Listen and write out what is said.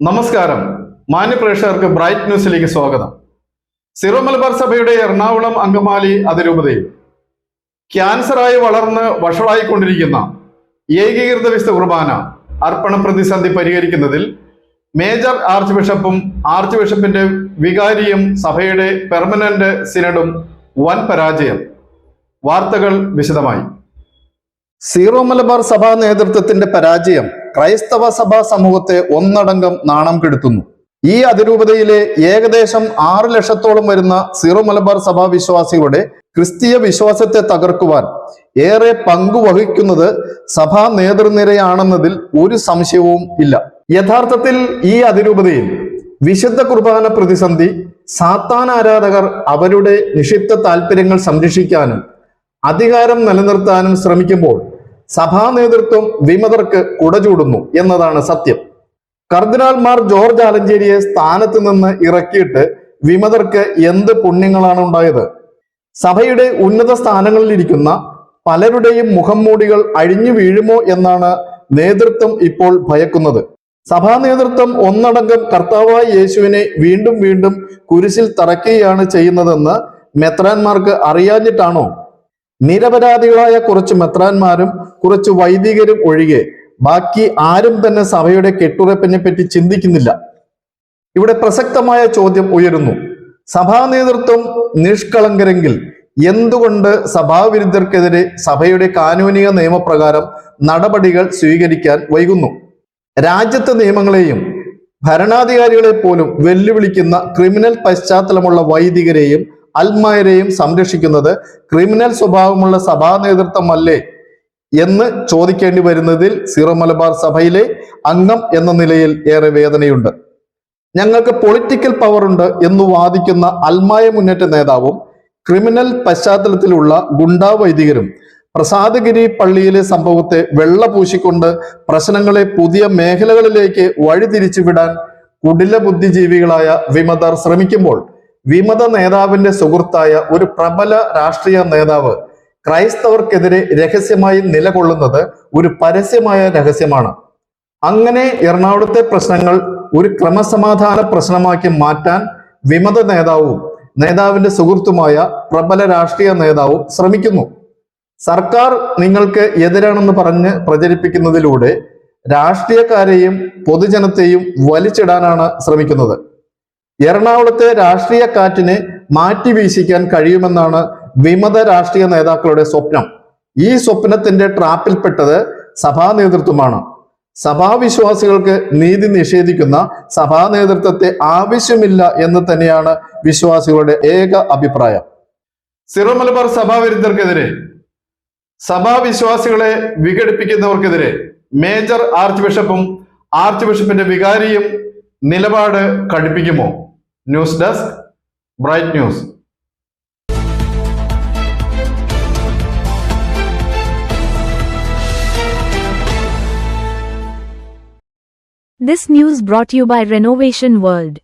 നമസ്കാരം. മാന്യപ്രേക്ഷകർക്ക് ബ്രൈറ്റ് ന്യൂസിലേക്ക് സ്വാഗതം. സിറോ മലബാർ സഭയുടെ എറണാകുളം അങ്കമാലി അതിരൂപതയിൽ ക്യാൻസറായി വളർന്ന് വഷളായിക്കൊണ്ടിരിക്കുന്ന ഏകീകൃത വിശുദ്ധ കുർബാന അർപ്പണ പ്രതിസന്ധി പരിഹരിക്കുന്നതിൽ മേജർ ആർച്ച് ബിഷപ്പും ആർച്ച് ബിഷപ്പിന്റെ വികാരിയും സഭയുടെ പെർമനന്റ് സിനഡും വൻ പരാജയം. വാർത്തകൾ വിശദമായി. സീറോ മലബാർ സഭാ നേതൃത്വത്തിന്റെ പരാജയം ക്രൈസ്തവ സഭാ സമൂഹത്തെ ഒന്നടങ്കം നാണം കെടുത്തുന്നു. ഈ അതിരൂപതയിലെ ഏകദേശം ആറ് ലക്ഷത്തോളം വരുന്ന സീറോ മലബാർ സഭാ വിശ്വാസികളുടെ ക്രിസ്തീയ വിശ്വാസത്തെ തകർക്കുവാൻ ഏറെ പങ്കുവഹിക്കുന്നത് സഭാ നേതൃനിരയാണെന്നതിൽ ഒരു സംശയവും ഇല്ല. യഥാർത്ഥത്തിൽ ഈ അതിരൂപതയിൽ വിശുദ്ധ കുർബാന പ്രതിസന്ധി സാത്താൻ ആരാധകർ അവരുടെ നിഷിദ്ധ താല്പര്യങ്ങൾ സംരക്ഷിക്കാനും അധികാരം നിലനിർത്താനും ശ്രമിക്കുമ്പോൾ സഭാ നേതൃത്വം വിമതർക്ക് കുടചൂടുന്നു എന്നതാണ് സത്യം. കർദിനാൾമാർ ജോർജ് ആലഞ്ചേരിയെ സ്ഥാനത്ത് നിന്ന് ഇറക്കിയിട്ട് വിമതർക്ക് എന്ത് പുണ്യങ്ങളാണ് ഉണ്ടായത്? സഭയുടെ ഉന്നത സ്ഥാനങ്ങളിലിരിക്കുന്ന പലരുടെയും മുഖം മൂടികൾ അഴിഞ്ഞു വീഴുമോ എന്നാണ് നേതൃത്വം ഇപ്പോൾ ഭയക്കുന്നത്. സഭാ നേതൃത്വം ഒന്നടങ്കം കർത്താവായ യേശുവിനെ വീണ്ടും വീണ്ടും കുരിശിൽ തറയ്ക്കുകയാണ് ചെയ്യുന്നതെന്ന് മെത്രാന്മാർക്ക് അറിയാഞ്ഞിട്ടാണോ നിരപരാധികളായ കുറച്ച് മെത്രാന്മാരും കുറച്ച് വൈദികരും ഒഴികെ ബാക്കി ആരും തന്നെ സഭയുടെ കെട്ടുറപ്പിനെ പറ്റി ചിന്തിക്കുന്നില്ല. ഇവിടെ പ്രസക്തമായ ചോദ്യം ഉയരുന്നു. സഭാ നേതൃത്വം നിഷ്കളങ്കരെങ്കിൽ എന്തുകൊണ്ട് സഭാവിരുദ്ധർക്കെതിരെ സഭയുടെ കാനൂനിക നിയമപ്രകാരം നടപടികൾ സ്വീകരിക്കാൻ വൈകുന്നു? രാജ്യത്തെ നിയമങ്ങളെയും ഭരണാധികാരികളെ പോലും വെല്ലുവിളിക്കുന്ന ക്രിമിനൽ പശ്ചാത്തലമുള്ള വൈദികരെയും അൽമായരെയും സംരക്ഷിക്കുന്നത് ക്രിമിനൽ സ്വഭാവമുള്ള സഭാ നേതൃത്വമല്ലേ എന്ന് ചോദിക്കേണ്ടി വരുന്നതിൽ സീറോ മലബാർ സഭയിലെ അംഗം എന്ന നിലയിൽ ഏറെ വേദനയുണ്ട്. ഞങ്ങൾക്ക് പൊളിറ്റിക്കൽ പവർ ഉണ്ട് എന്ന് വാദിക്കുന്ന അൽമായ മുന്നേറ്റ നേതാവും ക്രിമിനൽ പശ്ചാത്തലത്തിലുള്ള ഗുണ്ടാ വൈദികരും പ്രസാദഗിരി പള്ളിയിലെ സംഭവത്തെ വെള്ള പൂശിക്കൊണ്ട് പ്രശ്നങ്ങളെ പുതിയ മേഖലകളിലേക്ക് വഴിതിരിച്ചുവിടാൻ കുടില ബുദ്ധിജീവികളായ വിമതർ ശ്രമിക്കുമ്പോൾ വിമത നേതാവിന്റെ സുഹൃത്തായ ഒരു പ്രബല രാഷ്ട്രീയ നേതാവ് ക്രൈസ്തവർക്കെതിരെ രഹസ്യമായി നിലകൊള്ളുന്നത് ഒരു പരസ്യമായ രഹസ്യമാണ്. അങ്ങനെ എറണാകുളത്തെ പ്രശ്നങ്ങൾ ഒരു ക്രമസമാധാന പ്രശ്നമാക്കി മാറ്റാൻ വിമത നേതാവും നേതാവിന്റെ സുഹൃത്തുമായ പ്രബല രാഷ്ട്രീയ നേതാവും ശ്രമിക്കുന്നു. സർക്കാർ നിങ്ങൾക്ക് എതിരാണെന്ന് പറഞ്ഞ് പ്രചരിപ്പിക്കുന്നതിലൂടെ രാഷ്ട്രീയക്കാരെയും പൊതുജനത്തെയും വലിച്ചിടാനാണ് ശ്രമിക്കുന്നത്. എറണാകുളത്തെ രാഷ്ട്രീയ കാറ്റിനെ മാറ്റി വീശിക്കാൻ കഴിയുമെന്നാണ് വിമത രാഷ്ട്രീയ നേതാക്കളുടെ സ്വപ്നം. ഈ സ്വപ്നത്തിന്റെ ട്രാപ്പിൽപ്പെട്ടത് സഭാ നേതൃത്വമാണ്. സഭാവിശ്വാസികൾക്ക് നീതി നിഷേധിക്കുന്ന സഭാ നേതൃത്വത്തെ ആവശ്യമില്ല എന്ന് തന്നെയാണ് വിശ്വാസികളുടെ ഏക അഭിപ്രായം. സിറോ മലബാർ സഭാവിരുദ്ധർക്കെതിരെ സഭാവിശ്വാസികളെ വിഘടിപ്പിക്കുന്നവർക്കെതിരെ മേജർ ആർച്ച് ബിഷപ്പും ആർച്ച് ബിഷപ്പിന്റെ വികാരിയും നിലപാട് കടുപ്പിക്കുമോ? News desk bright news This news brought you by Renovation World.